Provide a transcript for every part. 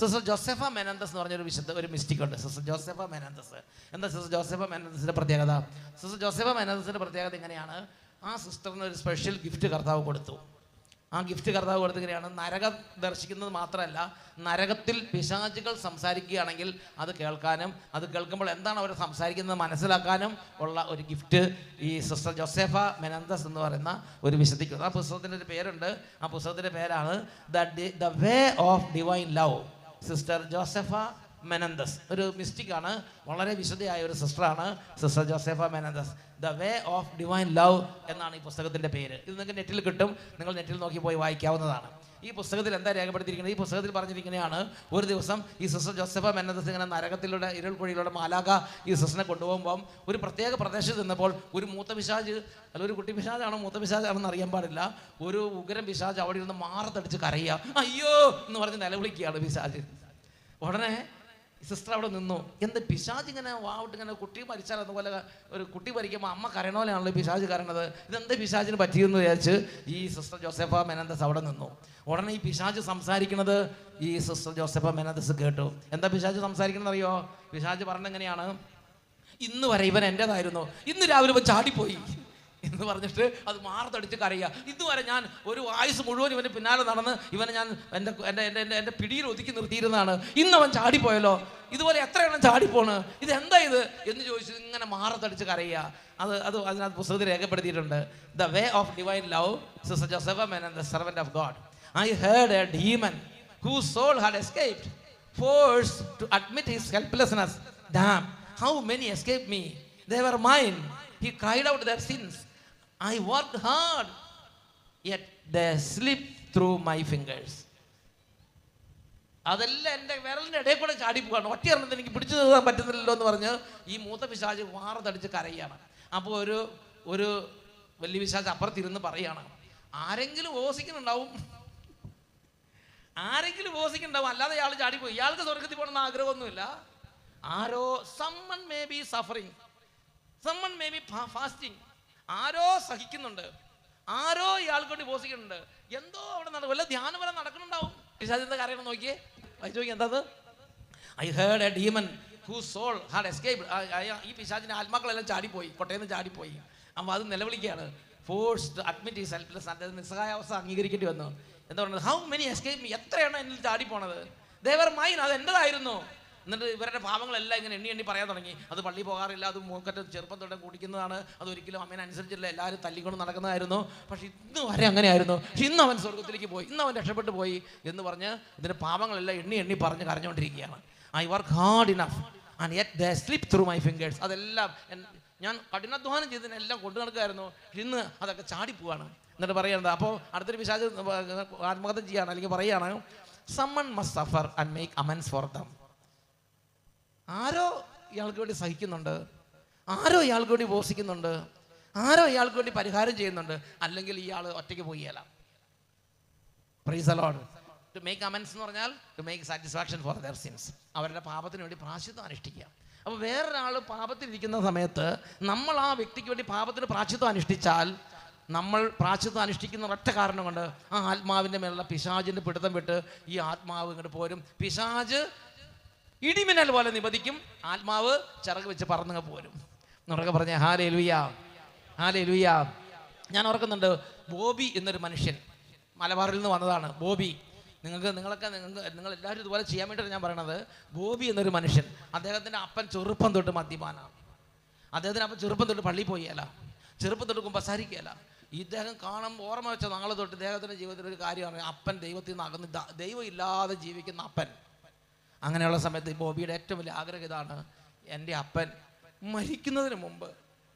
Sister Josefa മെനന്തസ് എന്ന് പറഞ്ഞൊരു വിശുദ്ധ ഒരു മിസ്റ്റേക്ക് ഉണ്ട്. സിസ്റ്റർ ജോസഫ മെനന്തസ് എന്താ സിസ്റ്റർ ജോസഫ മെനന്തസിന്റെ പ്രത്യേകത? സിസ്റ്റർ ജോസഫ മെനന്തസിന്റെ പ്രത്യേകത എങ്ങനെയാണ്? ആ സിസ്റ്ററിന് ഒരു സ്പെഷ്യൽ ഗിഫ്റ്റ് കർത്താവ് കൊടുത്തു. ആ ഗിഫ്റ്റ് കർത്താവ് കൊടുത്ത് ഇങ്ങനെയാണ് നരകം ദർശിക്കുന്നത് മാത്രമല്ല നരകത്തിൽ പിശാചുകൾ സംസാരിക്കുകയാണെങ്കിൽ അത് കേൾക്കാനും അത് കേൾക്കുമ്പോൾ എന്താണ് അവർ സംസാരിക്കുന്നത് മനസ്സിലാക്കാനും ഉള്ള ഒരു ഗിഫ്റ്റ് ഈ സിസ്റ്റർ ജോസേഫ മെനന്തസ് എന്ന് പറയുന്ന ഒരു വിശദിക്കുന്നു ആ പുസ്തകത്തിന്റെ ഒരു പേരുണ്ട്. ആ പുസ്തകത്തിന്റെ പേരാണ് the the way of divine love sister Josefa Menendez ഒരു മിസ്റ്റിക്കാണ് വളരെ വിശുദ്ധയായ ഒരു സിസ്റ്ററാണ് sister Josefa Menendez the way of divine love എന്നാണ് ഈ പുസ്തകത്തിന്റെ പേര്. ഇത് നിങ്ങൾക്ക് നെറ്റിൽ കിട്ടും. നിങ്ങൾ നെറ്റിൽ നോക്കി പോയി വായിക്കാവുന്നതാണ്. ഈ പുസ്തകത്തിൽ എന്താ രേഖപ്പെടുത്തിയിരിക്കുന്നത്? ഈ പുസ്തകത്തിൽ പറഞ്ഞിരിക്കുന്നതാണ് ഒരു ദിവസം ഈ സിസ്റ്റർ ജോസഫ മെനന്തസ് ഇങ്ങനെ നരകത്തിലൂടെ ഇരുൾക്കുഴിയിലൂടെ മാലാക ഈ സിസ്റ്ററിനെ കൊണ്ടുപോകുമ്പം ഒരു പ്രത്യേക പ്രദേശത്ത് നിന്നപ്പോൾ ഒരു മൂത്ത പിശാജ് അല്ല ഒരു കുട്ടി പിശാജാണോ? മൂത്ത പിശാജാണെന്ന് അറിയാൻ പാടില്ല. ഒരു ഉഗ്രം പിശാജ് അവിടെ ഇരുന്ന് മാറത്തടിച്ച് കരയുക. അയ്യോ എന്ന് പറഞ്ഞ് നിലവിളിക്കുകയാണ് പിശാജ്. ഉടനെ സിസ്റ്റർ അവിടെ നിന്നു. എന്ത് പിശാജ് ഇങ്ങനെ വാവിട്ട് ഇങ്ങനെ കുട്ടി മരിച്ചാൽ അതുപോലെ ഒരു കുട്ടി മരിക്കുമ്പോൾ അമ്മ ഈ പിശാജ് കരണത് ഇതെന്ത് പിശാജിന് പറ്റിയെന്ന് വിചാരിച്ച് ഈ സിസ്റ്റർ ജോസഫ മെനന്തസ് അവിടെ നിന്നു. ഉടനെ ഈ പിശാജ് സംസാരിക്കുന്നത് ഈ സിസ്റ്റർ ജോസഫ മെനന്തസ് കേട്ടു. എന്താ പിശാജ് സംസാരിക്കുന്നത് അറിയോ? പിശാജ് പറഞ്ഞെങ്ങനെയാണ് ഇന്ന് വരെ ഇവൻ എന്റെതായിരുന്നു ഇന്ന് രാവിലെ ചാടിപ്പോയി. എന്ന് പറഞ്ഞിട്ട് അത് മാറത്തടിച്ച് കരയുക. ഇതുവരെ ഞാൻ ഒരു ആയുസ് മുഴുവൻ ഇവന് പിന്നാലെ നടന്ന് ഇവനെ ഞാൻ എന്റെ എന്റെ എന്റെ എന്റെ എന്റെ പിടിയിൽ ഒതുക്കി നിർത്തിയിരുന്നതാണ്. ഇന്ന് അവൻ ചാടിപ്പോയല്ലോ. ഇതുപോലെ എത്രയെണ്ണം ചാടിപ്പോണ്? ഇത് എന്താ ഇത്? എന്ന് ചോദിച്ചു ഇങ്ങനെ മാറത്തടിച്ച് കരയുക. അത് അത് അതിനകത്ത് പുസ്തകത്തിൽ രേഖപ്പെടുത്തിയിട്ടുണ്ട്. The way of divine love sister Joseph men and the servant of God I heard a demon who soul had escaped force to admit his helplessness damn how many escape me? They were mine. He cried out their sins. I worked hard, yet they slipped through my fingers. അതെല്ലാം എന്റെ വിരലിന്റെ ഇടയിൽ കൂടെ ചാടിപ്പോവാണ്. ഒറ്റയെണ്ണത്തിന് എനിക്ക് പിടിച്ചു നിർത്താൻ പറ്റുന്നില്ലല്ലോ എന്ന് പറഞ്ഞ് ഈ മൂത്ത പിശാജ് വാറതടിച്ച് കരയാണ്. അപ്പോൾ ഒരു ഒരു വലിയ പിശാജ് അപ്പുറത്തിരുന്ന് പറയാണ്. ആരെങ്കിലും ഓസിക്കുന്നുണ്ടാവും ആരെങ്കിലും ഉപവസിക്കുന്നുണ്ടാവും. അല്ലാതെ ഇയാൾ ചാടിപ്പോയി. ഇയാൾക്ക് സ്വർഗത്തിൽ പോകണമെന്ന് ആഗ്രഹമൊന്നുമില്ല. ആരോ someone may be suffering someone may be fasting ആരോ സഹിക്കുന്നുണ്ട്. ആരോ ഇയാൾക്ക് വേണ്ടി പോസിക്കുന്നുണ്ട് എന്തോ അവിടെ നടക്കും വല്ല ധ്യാനം വരെ നടക്കുന്നുണ്ടാവും. പിശാചിന്റെ കാര്യം നോക്കിയേ. വായിച്ചു എന്തത്? എന്താ I heard a demon who soul had escape ഈ പിശാചിന്റെ ആത്മാക്കളെല്ലാം ചാടിപ്പോയി. കൊട്ടയെന്ന് ചാടിപ്പോയി. അപ്പം അത് നിലവിളിക്കുകയാണ്. ഫോഴ്സ്ഡ് അഡ്മിറ്റ് ഈ സെൽഫ്ലെസ് അദ്ദേഹം നിസ്സഹായാവസ്ഥ അംഗീകരിക്കേണ്ടി വന്നു. എന്താ പറയുന്നത്? ഹൗ മെനി എസ്കേപ്പ് എത്രയാണ് എന്നിൽ ചാടിപ്പോണത്? ദേവർ മൈൻ അത് എന്റെതായിരുന്നു എന്നിട്ട് ഇവരുടെ പാവങ്ങളെല്ലാം ഇങ്ങനെ എണ്ണി എണ്ണി പറയാൻ തുടങ്ങി. അത് പള്ളി പോകാറില്ല അത് മൂക്കറ്റ ചെറുപ്പം തൊട്ട് കുടിക്കുന്നതാണ്. അത് ഒരിക്കലും അമ്മേനെ അനുസരിച്ചില്ല എല്ലാവരും തല്ലിക്കൊണ്ട് നടക്കുന്നതായിരുന്നു. പക്ഷേ ഇന്ന് വരെ അങ്ങനെയായിരുന്നു. പക്ഷെ ഇന്ന് അവൻ സ്വർഗത്തിലേക്ക് പോയി. ഇന്ന് അവൻ രക്ഷപ്പെട്ടു പോയി എന്ന് പറഞ്ഞ് ഇതിന്റെ പാവങ്ങളെല്ലാം എണ്ണി എണ്ണി പറഞ്ഞ് കരഞ്ഞുകൊണ്ടിരിക്കുകയാണ്. I work hard enough and yet they slip through my fingers അതെല്ലാം ഞാൻ കഠിനാധ്വാനം ചെയ്തതിനെല്ലാം കൊണ്ടു നടക്കുമായിരുന്നു ഇന്ന് അതൊക്കെ ചാടിപ്പോവാണ് എന്നിട്ട് പറയുന്നത് അപ്പോൾ അടുത്തൊരു വിശാചം ആത്മഹത്യ ചെയ്യാണ് അല്ലെങ്കിൽ പറയുകയാണ് someone must suffer and make amends for them ആരോ ഇയാൾക്ക് വേണ്ടി സഹിക്കുന്നുണ്ട്. ആരോ ഇയാൾക്ക് വേണ്ടി ഉപസിക്കുന്നുണ്ട്. ആരോ ഇയാൾക്ക് വേണ്ടി പരിഹാരം ചെയ്യുന്നുണ്ട്. അല്ലെങ്കിൽ ഇയാൾ ഒറ്റയ്ക്ക് പോയില്ല price allowed to make amends എന്ന് പറഞ്ഞാൽ to make satisfaction for their sins അവരുടെ പാപത്തിന് വേണ്ടി പ്രാശ്ചിത്വം അനുഷ്ഠിക്കുക. അപ്പോൾ വേറൊരാൾ പാപത്തിലിരിക്കുന്ന സമയത്ത് നമ്മൾ ആ വ്യക്തിക്ക് വേണ്ടി പാപത്തിന് പ്രാശ്ചിത്വം അനുഷ്ഠിച്ചാൽ നമ്മൾ പ്രാശ്ചിത്വം അനുഷ്ഠിക്കുന്ന ഒറ്റ കാരണം കൊണ്ട് ആ ആത്മാവിന്റെ മേലുള്ള പിശാചിന്റെ പിടുത്തം വിട്ട് ഈ ആത്മാവ് ഇങ്ങോട്ട് പോരും. പിശാജ് ഇടിമിന്നൽ പോലെ നിപതിക്കും. ആത്മാവ് ചിറക് വെച്ച് പറന്നങ്ങ് പോരും. എന്നൊക്കെ പറഞ്ഞ ഹാലേ ലുയാ ഹാലേ ലുയാ ഞാൻ ഓർക്കുന്നുണ്ട് ബോബി എന്നൊരു മനുഷ്യൻ മലബാറിൽ നിന്ന് വന്നതാണ്. ബോബി നിങ്ങൾക്ക് നിങ്ങളൊക്കെ നിങ്ങൾക്ക് നിങ്ങൾ എല്ലാവരും ഇതുപോലെ ചെയ്യാൻ വേണ്ടിയിട്ട് ഞാൻ പറയണത്. ബോബി എന്നൊരു മനുഷ്യൻ അദ്ദേഹത്തിന്റെ അപ്പൻ ചെറുപ്പം തൊട്ട് മദ്യപാനാണ്. അദ്ദേഹത്തിന് അപ്പം ചെറുപ്പം തൊട്ട് പള്ളിയിൽ പോയല്ല ചെറുപ്പം തൊട്ട് കുമ്പസാരിക്കുകയല്ല ഇദ്ദേഹം കാണുമ്പോൾ ഓർമ്മ വെച്ച നാളെ തൊട്ട് ഇദ്ദേഹത്തിന്റെ ജീവിതത്തിൽ ഒരു കാര്യമാണ് അപ്പൻ ദൈവത്തിൽ നിന്ന് അകന്ന് ദൈവം ഇല്ലാതെ ജീവിക്കുന്ന അപ്പൻ. അങ്ങനെയുള്ള സമയത്ത് ബോബിയുടെ ഏറ്റവും വലിയ ആഗ്രഹം ഇതാണ് എന്റെ അപ്പൻ മരിക്കുന്നതിന് മുമ്പ്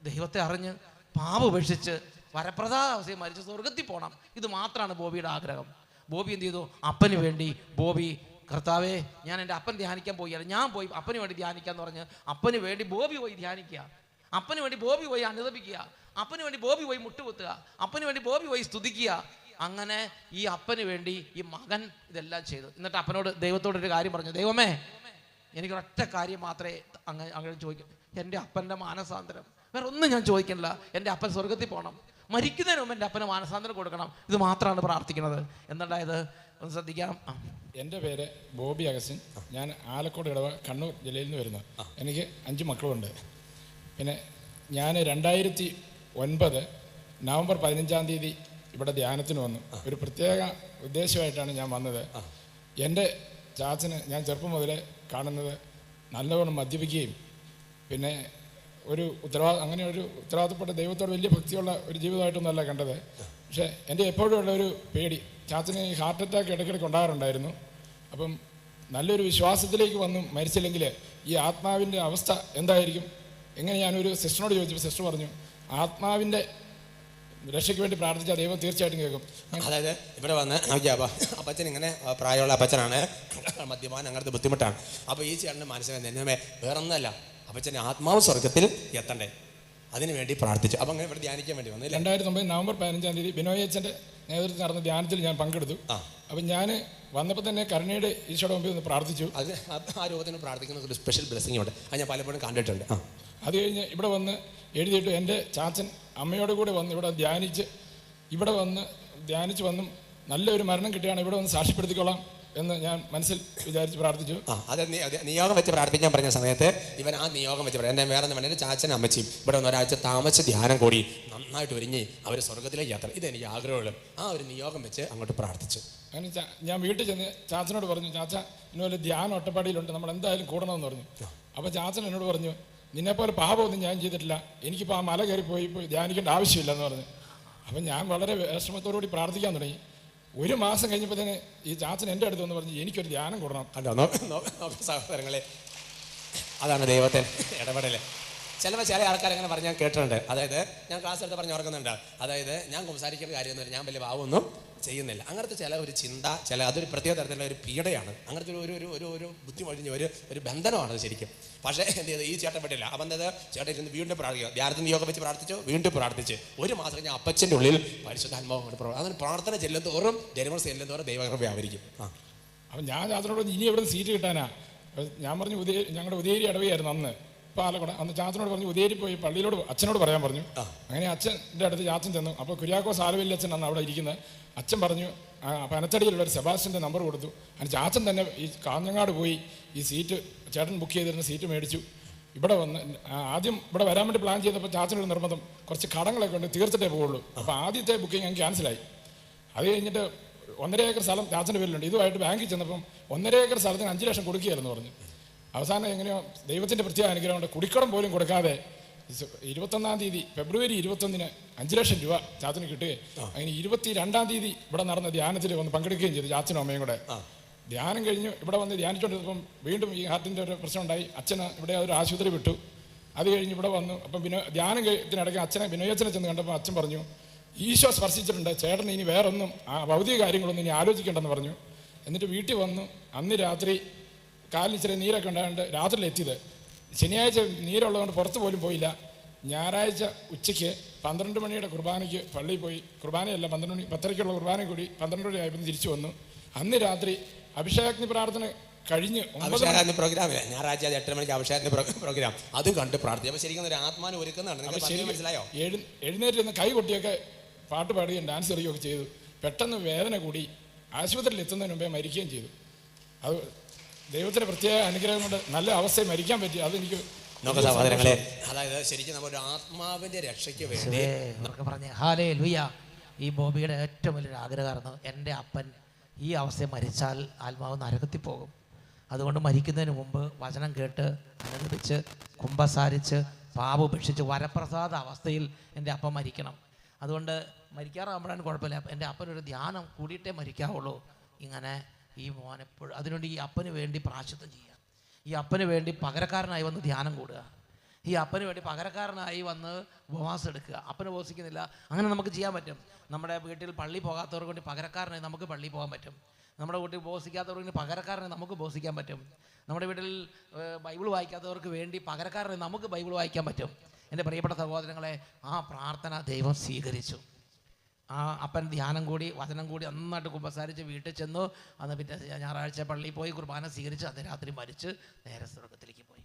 ദൈവത്തെ അറിഞ്ഞ് പാപ ഉപേക്ഷിച്ച് വരപ്രദാവസ്ഥയിൽ മരിച്ച് സ്വർഗത്തിൽ പോകണം ഇത് മാത്രമാണ് ബോബിയുടെ ആഗ്രഹം. ബോബി എന്ത് ചെയ്തു? അപ്പന് വേണ്ടി ബോബി കർത്താവേ ഞാൻ എന്റെ അപ്പൻ ധ്യാനിക്കാൻ പോയി ഞാൻ പോയി അപ്പന് വേണ്ടി ധ്യാനിക്കാന്ന് പറഞ്ഞ് അപ്പന് വേണ്ടി ബോബി പോയി ധ്യാനിക്കുക. അപ്പന് വേണ്ടി ബോബി പോയി അനുദപിക്കുക. അപ്പന് വേണ്ടി ബോബി പോയി മുട്ടുകുത്തുക. അപ്പന് വേണ്ടി ബോബി പോയി സ്തുതിക്കുക. അങ്ങനെ ഈ അപ്പന് വേണ്ടി ഈ മകൻ ഇതെല്ലാം ചെയ്തു. എന്നിട്ട് അപ്പനോട് ദൈവത്തോട് ഒരു കാര്യം പറഞ്ഞു ദൈവമേ എനിക്കൊരൊറ്റ കാര്യം മാത്രമേ അങ്ങ് അങ്ങനെ ചോദിക്കൂ. എന്റെ അപ്പന്റെ മാനസാന്തരം. വേറെ ഒന്നും ഞാൻ ചോദിക്കണില്ല. എന്റെ അപ്പൻ സ്വർഗത്തിൽ പോകണം. മരിക്കുന്നതിന് മുമ്പ് എന്റെ അപ്പന് മാനസാന്തരം കൊടുക്കണം. ഇത് മാത്രമാണ് പ്രാർത്ഥിക്കുന്നത്. എന്നുണ്ടായത് ഒന്ന് ശ്രദ്ധിക്കാം. എന്റെ പേര് ബോബി അഗസിൻ ഞാൻ ആലക്കോട് ഇടവ കണ്ണൂർ ജില്ലയിൽ നിന്ന് വരുന്നു. എനിക്ക് അഞ്ച് മക്കളുണ്ട്. പിന്നെ ഞാൻ രണ്ടായിരത്തി ഒൻപത് നവംബർ പതിനഞ്ചാം തീയതി ഇവിടെ ധ്യാനത്തിന് വന്നു. ഒരു പ്രത്യേക ഉദ്ദേശമായിട്ടാണ് ഞാൻ വന്നത്. എന്റെ ചാച്ചന് ഞാൻ ചെറുപ്പം മുതലേ കാണുന്നത് നല്ലവണ്ണം മദ്യപിക്കുകയും പിന്നെ ഒരു ഉത്തരവാദ അങ്ങനെ ഒരു ഉത്തരവാദിത്തപ്പെട്ട ദൈവത്തോട് വലിയ ഭക്തിയുള്ള ഒരു ജീവിതമായിട്ടൊന്നുമല്ല കണ്ടത്. പക്ഷേ എന്റെ എപ്പോഴും ഉള്ള ഒരു പേടി ചാച്ചന് ഈ ഹാർട്ട് അറ്റാക്ക് ഇടയ്ക്കിടയ്ക്ക് ഉണ്ടാകാറുണ്ടായിരുന്നു. അപ്പം നല്ലൊരു വിശ്വാസത്തിലേക്ക് വന്നു മരിച്ചില്ലെങ്കിൽ ഈ ആത്മാവിന്റെ അവസ്ഥ എന്തായിരിക്കും? എങ്ങനെ ഞാനൊരു സിസ്റ്ററിനോട് ചോദിച്ചപ്പോൾ സിസ്റ്റർ പറഞ്ഞു ആത്മാവിന്റെ രക്ഷയ്ക്ക് വേണ്ടി പ്രാർത്ഥിച്ചാൽ ദൈവം തീർച്ചയായിട്ടും കേൾക്കും. അതായത് ഇവിടെ വന്ന് നോക്കിയാ അപ്പൊ അപ്പച്ചൻ ഇങ്ങനെ പ്രായമുള്ള അപ്പച്ചനാണ്. മദ്യപാനം അങ്ങനത്തെ ബുദ്ധിമുട്ടാണ്. അപ്പോൾ ഈ ചേട്ടന്റെ മനസ്സിൽ നിന്നമേ വേറൊന്നല്ല അപ്പച്ചന്റെ ആത്മാവ് സ്വർഗത്തിൽ എത്തണ്ടേ? അതിനു വേണ്ടി പ്രാർത്ഥിച്ചു. അപ്പം അങ്ങനെ ഇവിടെ ധ്യാനിക്കാൻ വേണ്ടി വന്നില്ല രണ്ടായിരത്തി ഒമ്പത് നവംബർ പതിനഞ്ചാം തീയതി ബിനോയ് അച്ഛന്റെ നേതൃത്വത്തിൽ നടന്ന ധ്യാനത്തിൽ ഞാൻ പങ്കെടുത്തു. ആ. അപ്പം ഞാൻ വന്നപ്പോൾ തന്നെ കരുണയുടെ ഈശോയുടെ മുമ്പിൽ ഒന്ന് പ്രാർത്ഥിച്ചു. അത് ആ രൂപത്തിന് പ്രാർത്ഥിക്കുന്ന ഒരു സ്പെഷ്യൽ ബ്ലെസ്സിംഗ് ഉണ്ട്. അത് ഞാൻ പലപ്പോഴും കണ്ടിട്ടുണ്ട്. ആ. അത് കഴിഞ്ഞ് ഇവിടെ വന്ന് എഴുതിയിട്ട് എന്റെ ചാച്ചൻ അമ്മയോട് കൂടെ വന്ന് ഇവിടെ ധ്യാനിച്ച് ഇവിടെ വന്ന് ധ്യാനിച്ച് വന്നും നല്ലൊരു മരണം കിട്ടിയാണ് ഇവിടെ വന്ന് സാക്ഷ്യപ്പെടുത്തിക്കൊള്ളാം എന്ന് ഞാൻ മനസ്സിൽ വിചാരിച്ച് പ്രാർത്ഥിച്ചു. ആ അത് നിയോഗം വെച്ച് പ്രാർത്ഥിക്കാൻ പറഞ്ഞ സമയത്ത് ഇവൻ ആ നിയോഗം വെച്ച് പറയാം എന്റെ വേറെ ഒന്നും എന്റെ ചാച്ചനും അമ്മച്ചിയും ഇവിടെ ഒന്ന് ഒരാഴ്ച താമസിച്ച് ധ്യാനം കൂടി നന്നായിട്ട് ഒരുങ്ങി അവർ സ്വർഗത്തിലേക്ക് യാത്ര ഇതെനിക്ക് ആഗ്രഹമുള്ളൂ. ആ ഒരു നിയോഗം വെച്ച് അങ്ങോട്ട് പ്രാർത്ഥിച്ചു. അങ്ങനെ ഞാൻ വീട്ടിൽ ചെന്ന് ചാച്ചനോട് പറഞ്ഞു ചാച്ച ഇന്നുപോലെ ധ്യാനം ഒറ്റപ്പാടിയിലുണ്ട് നമ്മൾ എന്തായാലും കൂടണമെന്ന് പറഞ്ഞു. അപ്പോൾ ചാച്ചൻ എന്നോട് പറഞ്ഞു നിന്നെപ്പോലെ പാപമൊന്നും ഞാൻ ചെയ്തിട്ടില്ല. എനിക്കിപ്പോൾ ആ മല കയറി പോയി ധ്യാനിക്കേണ്ട ആവശ്യമില്ലെന്ന് പറഞ്ഞു. അപ്പം ഞാൻ വളരെ വിഷമത്തോടുകൂടി പ്രാർത്ഥിക്കാൻ തുടങ്ങി. ഒരു മാസം കഴിഞ്ഞപ്പോൾ തന്നെ ഈ ചാച്ചൻ എന്റെ അടുത്ത് വന്ന് പറഞ്ഞു എനിക്കൊരു ധ്യാനം കൂടണം നോക്ക് സഹോദരങ്ങളെ. അതാണ് ദൈവത്തെ ഇടപെടൽ. ചിലപ്പോൾ ചില ആൾക്കാർ അങ്ങനെ പറഞ്ഞ് ഞാൻ കേട്ടിട്ടുണ്ട്. അതായത് ഞാൻ ക്ലാസ് എടുത്ത് പറഞ്ഞ് ഓർക്കുന്നുണ്ട് അതായത് ഞാൻ സംസാരിക്കുന്ന കാര്യമൊന്നും ഞാൻ വലിയ ഭാവമൊന്നും ചെയ്യുന്നില്ല. അങ്ങനത്തെ ചില ഒരു ചിന്ത ചില അതൊരു പ്രത്യേക തരത്തിലുള്ള ഒരു പീഡയാണ്. അങ്ങനത്തെ ഒരു ഒരു ഒരു ഒരു ബുദ്ധിമൊഴിഞ്ഞ ഒരു ഒരു ബന്ധനമാണ് ശരിക്കും. പക്ഷേ എന്ത് ചെയ്തത് ഈ ചേട്ടൻ പറ്റില്ല അപ്പം എന്തത് ചേട്ടൻ ഇരുന്ന് വീണ്ടും പ്രാർത്ഥിക്കുക. ധ്യാനത്തിന് യോഗം വെച്ച് പ്രാർത്ഥിച്ചു. വീണ്ടും പ്രാർത്ഥിച്ച്. ഒരു മാസം കഴിഞ്ഞാൽ അപ്പച്ചന്റെ ഉള്ളിൽ പരിശുദ്ധാത്മാവ് കൊണ്ട് പ്രവർത്തനം അങ്ങനെ പ്രാർത്ഥന ചെല്ലുന്തോറും ജനങ്ങൾ ചെല്ലുന്തോറും ദൈവകൃപ വ്യാപരിക്കും. ആ. അപ്പം ഞാൻ അതിനോട് ഇനി എവിടെ സീറ്റ് കിട്ടാനാ? ഞാൻ പറഞ്ഞു ഉദയ ഞങ്ങളുടെ ഉദയരി അടവിയായിരുന്നു അന്ന്. പാലക്കുട. അന്ന് ചാച്ചനോട് പറഞ്ഞു ഉദയരി പോയി പള്ളിയിലോട് അച്ഛനോട് പറയാൻ പറഞ്ഞു. അങ്ങനെ അച്ഛന്റെ അടുത്ത് ചാച്ചൻ ചെന്നു. അപ്പോൾ കുര്യാക്കോസ് ആലവല്ലി അച്ഛൻ അന്ന് അവിടെ ഇരിക്കുന്നത് അച്ഛൻ പറഞ്ഞു അപ്പം അനച്ചടിയിലുള്ള ഒരു സെബാസ്റ്റിന്റെ നമ്പർ കൊടുത്തു. അതിന് ചാച്ചൻ തന്നെ ഈ കാഞ്ഞങ്ങാട് പോയി ഈ സീറ്റ് ചേട്ടൻ ബുക്ക് ചെയ്തിരുന്ന സീറ്റ് മേടിച്ചു. ഇവിടെ വന്ന് ആദ്യം ഇവിടെ വരാൻ വേണ്ടി പ്ലാൻ ചെയ്തപ്പോൾ ചാച്ചനൊരു നിർബന്ധം. കുറച്ച് കടങ്ങളൊക്കെ ഉണ്ട് തീർത്തിട്ടേ പോകുള്ളൂ അപ്പോൾ ആദ്യത്തെ ബുക്കിംഗ് അങ്ങ് ക്യാൻസലായി അത് കഴിഞ്ഞിട്ട് ഒന്നര ഏക്കർ സ്ഥലം ചാച്ചന്റെ പേരിലുണ്ട്. ഇതുമായിട്ട് ബാങ്കിൽ ചെന്നപ്പം ഒന്നര ഏക്കർ സ്ഥലത്തിന് അഞ്ച് ലക്ഷം കൊടുക്കുകയായിരുന്നു പറഞ്ഞു. അവസാനം എങ്ങനെയോ ദൈവത്തിന്റെ പ്രത്യേക അനുഗ്രഹം കൊണ്ട് കുടിക്കടം പോലും കൊടുക്കാതെ ഇരുപത്തൊന്നാം തീയതി ഫെബ്രുവരി ഇരുപത്തൊന്നിന് അഞ്ച് ലക്ഷം രൂപ ചാച്ചന് കിട്ടുകയും അങ്ങനെ ഇരുപത്തി രണ്ടാം തീയതി ഇവിടെ നടന്ന ധ്യാനത്തിൽ വന്ന് പങ്കെടുക്കുകയും ചെയ്തു ചാച്ചനും അമ്മയും കൂടെ. ധ്യാനം കഴിഞ്ഞ് ഇവിടെ വന്ന് ധ്യാനിച്ചുകൊണ്ടിരുന്നപ്പം വീണ്ടും ഈ ഹാർട്ടിന്റെ ഒരു പ്രശ്നം ഉണ്ടായി. അച്ഛന് ഇവിടെ ഒരു ആശുപത്രി വിട്ടു. അത് കഴിഞ്ഞ് ഇവിടെ വന്നു. അപ്പം വിനോ ധ്യാനം ഇതിനിടയ്ക്ക് അച്ഛനെ വിനോയച്ചനെ ചെന്ന് കണ്ടപ്പോൾ അച്ഛൻ പറഞ്ഞു ഈശോ സ്പർശിച്ചിട്ടുണ്ട്. ചേട്ടൻ ഇനി വേറൊന്നും ആ ഭൗതിക കാര്യങ്ങളൊന്നും ഇനി ആലോചിക്കേണ്ടെന്ന് പറഞ്ഞു. എന്നിട്ട് വീട്ടിൽ വന്നു. അന്ന് രാത്രി കാലിന് ഇച്ചിരി നീരൊക്കെ ഉണ്ടായതുകൊണ്ട് രാത്രിയിൽ എത്തിയത്. ശനിയാഴ്ച നീരുള്ളതുകൊണ്ട് പുറത്ത് പോലും പോയില്ല. ഞായറാഴ്ച ഉച്ചയ്ക്ക് പന്ത്രണ്ട് മണിയുടെ കുർബാനയ്ക്ക് പള്ളിയിൽ പോയി. കുർബാനയല്ല പന്ത്രണ്ട് മണി പത്തരയ്ക്കുള്ള കുർബാന കൂടി പന്ത്രണ്ട് മണി ആയപ്പോൾ തിരിച്ചു വന്നു. അന്ന് രാത്രി അഭിഷേകാഗ്നി പ്രാർത്ഥന കഴിഞ്ഞ് അഭിഷേകാഗ്നി പ്രോഗ്രാമില്ല ഞായറാഴ്ച എട്ട് മണിക്ക് അഭിഷേകാഗ്നി പ്രോഗ്രാം അത് കണ്ട് പ്രാർത്ഥിച്ചു. അപ്പോൾ ശരിക്കും ഒരു ആത്മാനം ഒരുക്കുന്നതാണ്. മനസ്സിലായോ? എഴു എഴുന്നേറ്റ് നിന്ന് കൈ കൊട്ടിയൊക്കെ പാട്ട് പാടുകയും ഡാൻസ് എറിയുകയൊക്കെ ചെയ്തു. പെട്ടെന്ന് വേദന കൂടി ആശുപത്രിയിൽ എത്തുന്നതിന് മുമ്പേ മരിക്കുകയും ചെയ്തു. അത് ദൈവത്തിന്റെ പ്രത്യേക അനുഗ്രഹം കൊണ്ട് നല്ല അവസ്ഥയിൽ മരിക്കാൻ പറ്റി. അതെനിക്ക് നോക്ക സഹോദരങ്ങളെ അതായത് ശരിക്കും നമ്മുടെ ആത്മാവിന്റെ രക്ഷയ്ക്ക് വേണ്ടി പറഞ്ഞു ഹാലേ ലുയ ഈ ബോബിയുടെ ഏറ്റവും വലിയൊരു ആഗ്രഹമായിരുന്നു എന്റെ അപ്പൻ ഈ അവസ്ഥയെ മരിച്ചാൽ ആത്മാവ് നരകത്തിൽ പോകും. അതുകൊണ്ട് മരിക്കുന്നതിന് മുമ്പ് വചനം കേട്ട് അനുദപിച്ച് കുംഭസാരിച്ച് പാപ് ഉപേക്ഷിച്ച് വരപ്രസാദ അവസ്ഥയിൽ എന്റെ അപ്പൻ മരിക്കണം. അതുകൊണ്ട് മരിക്കാറാകുമ്പോഴാണ് കുഴപ്പമില്ല. എന്റെ അപ്പനൊരു ധ്യാനം കൂടിയിട്ടേ മരിക്കാവുള്ളൂ. ഇങ്ങനെ ഈ മോൻ എപ്പോഴും അതിനുവേണ്ടി ഈ അപ്പന് വേണ്ടി പ്രാശത്വം ചെയ്യുക. ഈ അപ്പന് വേണ്ടി പകരക്കാരനായി വന്ന് ധ്യാനം കൂടുക. ഈ അപ്പന് വേണ്ടി പകരക്കാരനായി വന്ന് ഉപവാസം എടുക്കുക. അപ്പന് ഉപവസിക്കുന്നില്ല അങ്ങനെ നമുക്ക് ചെയ്യാൻ പറ്റും. നമ്മുടെ വീട്ടിൽ പള്ളി പോകാത്തവർക്ക് വേണ്ടി പകരക്കാരനായി നമുക്ക് പള്ളി പോകാൻ പറ്റും. നമ്മുടെ വീട്ടിൽ ഉപവസിക്കാത്തവർക്ക് വേണ്ടി പകരക്കാരനായി നമുക്ക് ഉപവസിക്കാൻ പറ്റും. നമ്മുടെ വീട്ടിൽ ബൈബിൾ വായിക്കാത്തവർക്ക് വേണ്ടി പകരക്കാരനായി നമുക്ക് ബൈബിൾ വായിക്കാൻ പറ്റും. എന്റെ പ്രിയപ്പെട്ട സഹോദരങ്ങളെ ആ പ്രാർത്ഥന ദൈവം സ്വീകരിച്ചു. ആ അപ്പൻ ധ്യാനം കൂടി വചനം കൂടി നന്നായിട്ട് കുമ്പസാരിച്ച് വീട്ടിൽ ചെന്നു. അന്ന് പിറ്റേ ഞായറാഴ്ച പള്ളിയിൽ പോയി കുർബാന സ്വീകരിച്ച് അന്ന് രാത്രി മരിച്ച് നേരെ സ്വർഗത്തിലേക്ക് പോയി.